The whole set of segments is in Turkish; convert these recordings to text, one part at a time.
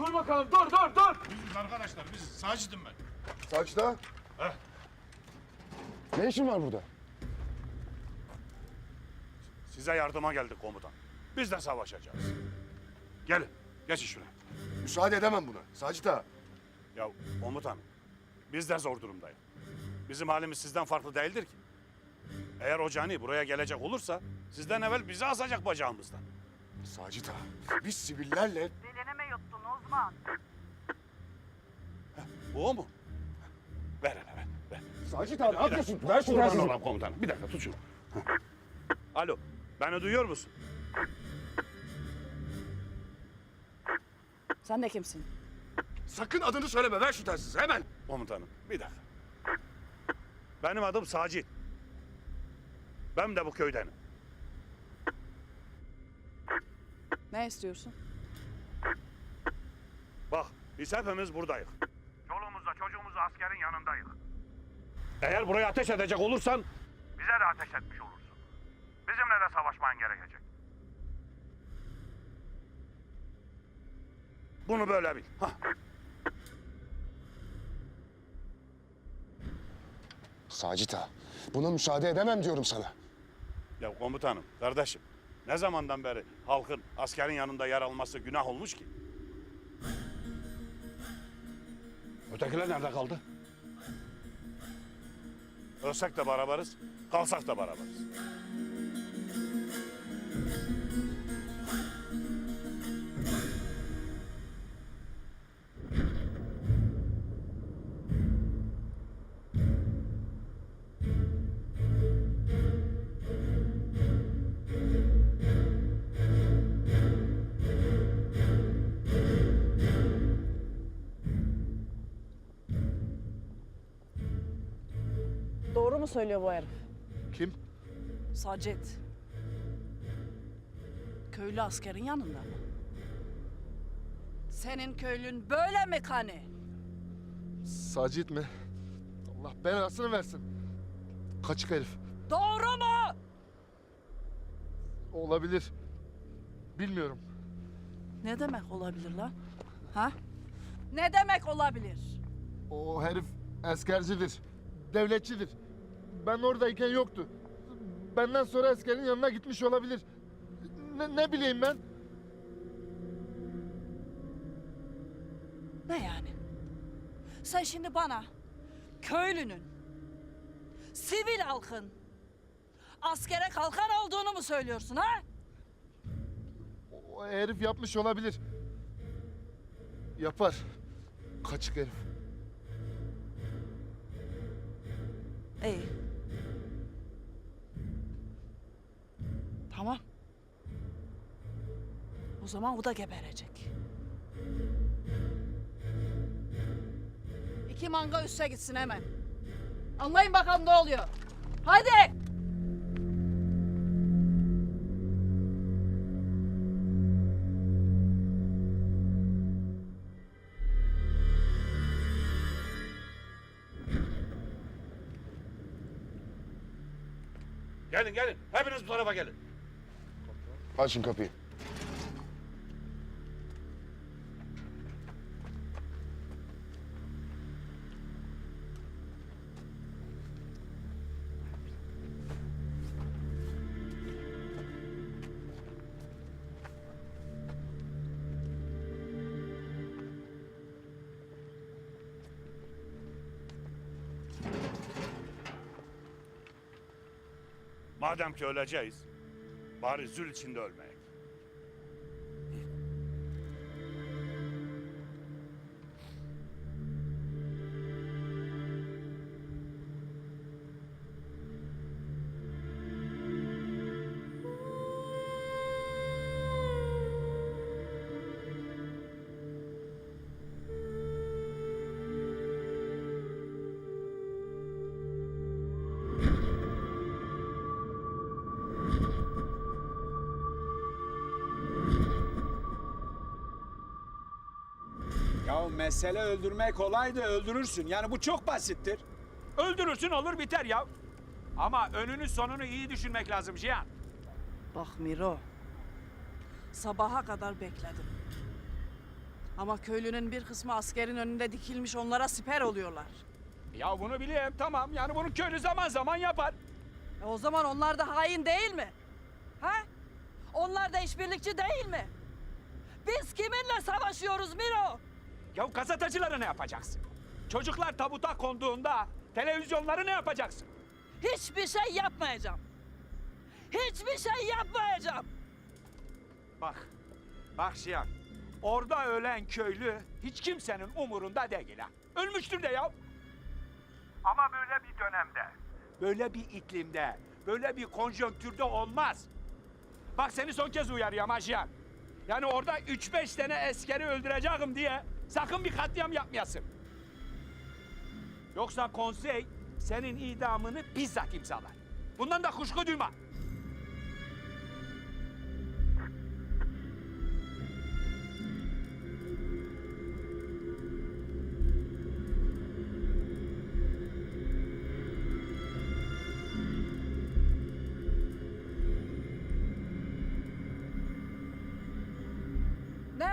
Dur bakalım dur dur dur. Biziz arkadaşlar biz. Sacit'im ben. Saçta. Heh. Ne işin var burada? Size yardıma geldik komutan. Biz de savaşacağız. Gelin. Geçin şuraya. Müsaade edemem buna. Sacit ağa. Ya komutan. Biz de zor durumdayız. Bizim halimiz sizden farklı değildir ki. Eğer o cani buraya gelecek olursa sizden evvel bizi asacak bacağımızdan. Sacit ağa. Biz sivillerle Osman? Bu o mu? Ver hele ver. ver. Sacit ağa ne yapıyorsun? Ver şu Kurban olayım komutanım. Bir dakika tut şunu. Heh. Alo. Beni duyuyor musun? Sen de kimsin? Sakın adını söyleme. Ver şu telsizi hemen. Komutanım bir dakika. Benim adım Sacit. Ben de bu köydenim. Ne istiyorsun? Bak biz hepimiz buradayız. Çoluğumuzla çocuğumuzla askerin yanındayız. Eğer buraya ateş edecek olursan... Bize de ateş etmiş olursun. Bizimle de savaşman gerekecek. Bunu böyle bil. Hah. Sacit ağa. Buna müsaade edemem diyorum sana. Ya komutanım, kardeşim. Ne zamandan beri halkın askerin yanında yer alması günah olmuş ki? Ötekiler nerede kaldı? Ölsek de beraberiz, kalsak da beraberiz. Söylüyor bu herif? Kim? Sacit. Köylü askerin yanında mı? Senin köylün böyle mi kani? Sacit mi? Allah belasını versin. Kaçık herif. Doğru mu? Olabilir. Bilmiyorum. Ne demek olabilir lan? Ha? Ne demek olabilir? O herif askercidir. Devletçidir. Ben oradayken yoktu. Benden sonra askerin yanına gitmiş olabilir. Ne, ne bileyim ben? Ne yani? Sen şimdi bana köylünün, sivil halkın askere kalkan olduğunu mu söylüyorsun ha? O herif yapmış olabilir. Yapar. Kaçık herif. İyi. Zaman o da geberecek. İki manga üste gitsin hemen. Anlayın bakalım ne oluyor. Haydi. Gelin gelin, hepiniz bu tarafa gelin. Açın kapıyı. Madem ki öleceğiz, bari zül içinde ölmeyek. Mesele öldürmek kolay da öldürürsün. Yani bu çok basittir. Öldürürsün olur biter ya. Ama önünü sonunu iyi düşünmek lazım Cihan. Bak Miro. Sabaha kadar bekledim. Ama köylünün bir kısmı askerin önünde dikilmiş onlara siper oluyorlar. Ya bunu bileyim tamam. Yani bunu köylü zaman zaman yapar. E o zaman onlar da hain değil mi? Ha? Onlar da işbirlikçi değil mi? Biz kiminle savaşıyoruz Miro? Ya gazetecileri ne yapacaksın? Çocuklar tabuta konduğunda televizyonları ne yapacaksın? Hiçbir şey yapmayacağım. Hiçbir şey yapmayacağım. Bak, bak Şiyan. Orada ölen köylü hiç kimsenin umurunda değil ha. Ölmüştür de ya. Ama böyle bir dönemde, böyle bir iklimde, böyle bir konjonktürde olmaz. Bak seni son kez uyarıyorum ha Şiyan. Yani orada üç beş tane askeri öldüreceğim diye sakın bir katliam yapmayasın. Yoksa konsey senin idamını bizzat imzalar. Bundan da kuşku duyma.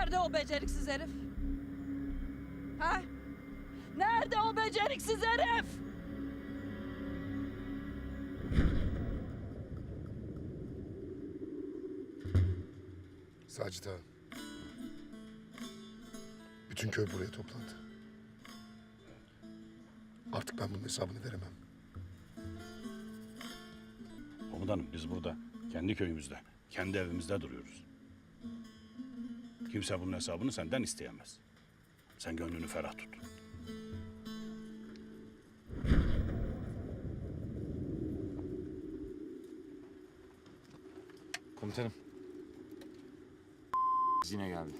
Nerede o beceriksiz herif? Ha? Nerede o beceriksiz herif? Sacit ağa. Bütün köy buraya toplandı. Artık ben bunun hesabını veremem. Komutanım biz burada kendi köyümüzde, kendi evimizde duruyoruz. Kimse bunun hesabını senden isteyemez. Sen gönlünü ferah tut. Komutanım. Yine geldi.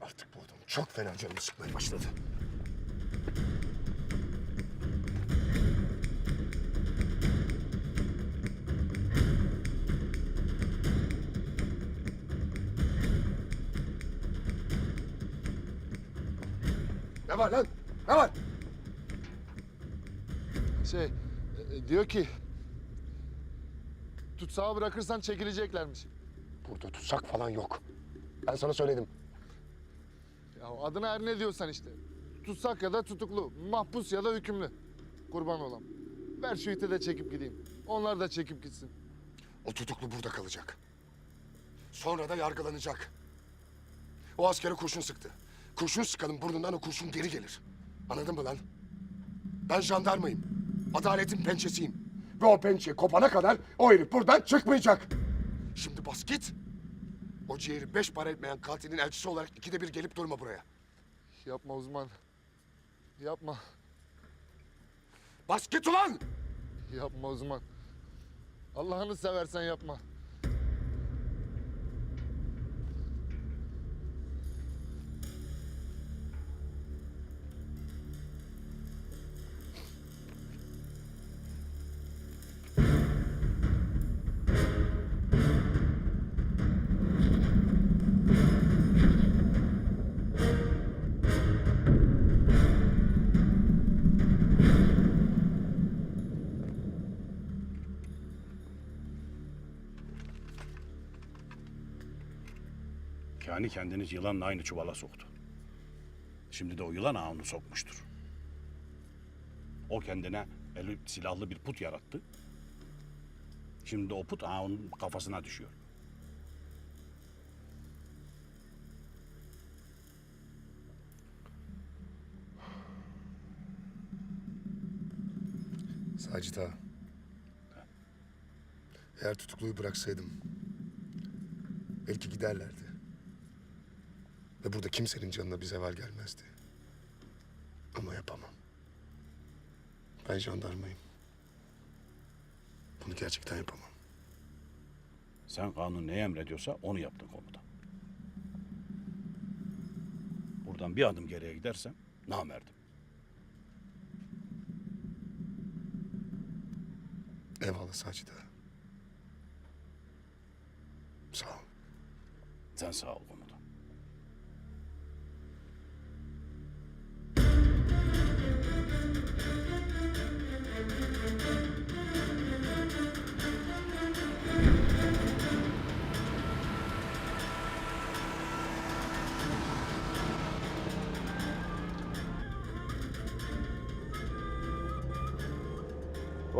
Artık bu adam çok fena canımı sıkmaya başladı. Ne var lan? Ne var? Şey, e, diyor ki... Tutsağı bırakırsan çekileceklermiş. Burada tutsak falan yok. Ben sana söyledim. Ya adına her ne diyorsan işte. Tutsak ya da tutuklu, mahpus ya da hükümlü. Kurban olam. Ver şu iti de çekip gideyim. Onlar da çekip gitsin. O tutuklu burada kalacak. Sonra da yargılanacak. O askere kurşun sıktı. Kurşun sıkanın burnundan o kurşun geri gelir. Anladın mı lan? Ben jandarmayım. Adaletin pençesiyim. Ve o pençe kopana kadar o herif buradan çıkmayacak. Şimdi bas git. O ciğeri beş para etmeyen katilin elçisi olarak ikide bir gelip durma buraya. Yapma uzman. Yapma. Bas git ulan! Yapma uzman. Allah'ını seversen yapma. Kani kendini yılanla aynı çuvala soktu. Şimdi de o yılan ağını sokmuştur. O kendine eli silahlı bir put yarattı. Şimdi de o put ağının kafasına düşüyor. Sacit ağa. Eğer tutukluyu bıraksaydım... ...belki giderlerdi. Ve burada kimsenin canına bir zeval gelmezdi. Ama yapamam. Ben jandarmayım. Bunu gerçekten yapamam. Sen kanun ne emrediyorsa onu yaptın komutan. Buradan bir adım geriye gidersen namerdim. Eyvallah Sacit ağa. Sağ ol. Sen sağ ol komutan.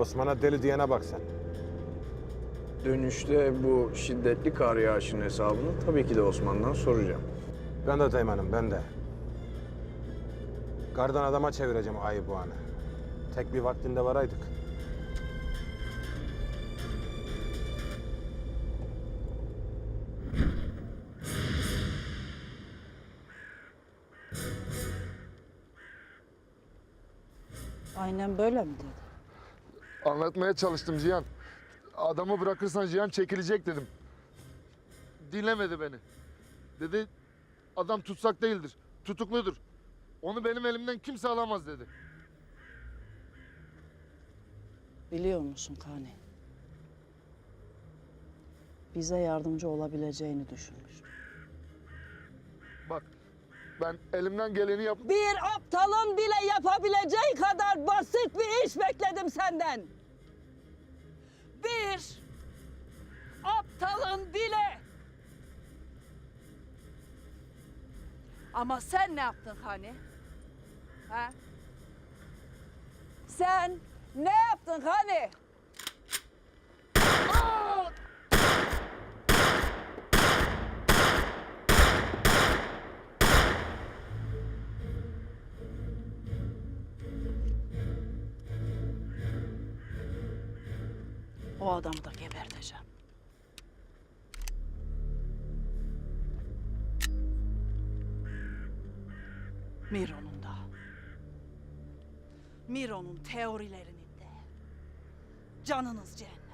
Osman'a deli diyene bak sen. Dönüşte bu şiddetli kar yağışının hesabını tabii ki de Osman'dan soracağım. Ben de Teğmen'im, ben de. Kardan adama çevireceğim ayı bu anı. Tek bir vaktinde varaydık. Aynen böyle mi dedi? Anlatmaya çalıştım Cihan. Adamı bırakırsan Cihan çekilecek dedim. Dinlemedi beni. Dedi adam tutsak değildir, tutukludur. Onu benim elimden kimse alamaz dedi. Biliyor musun Kani? Bize yardımcı olabileceğini düşünmüş. Bak ben elimden geleni yap. Bir aptalın bile yapabileceği kadar basit bir iş bekledim senden. Bir aptalın bile. Ama sen ne yaptın hani? Ha? Sen ne yaptın hani? O adamı da geberteceğim. Miro'nun da. Miro'nun teorilerinin de. Canınız cehennem.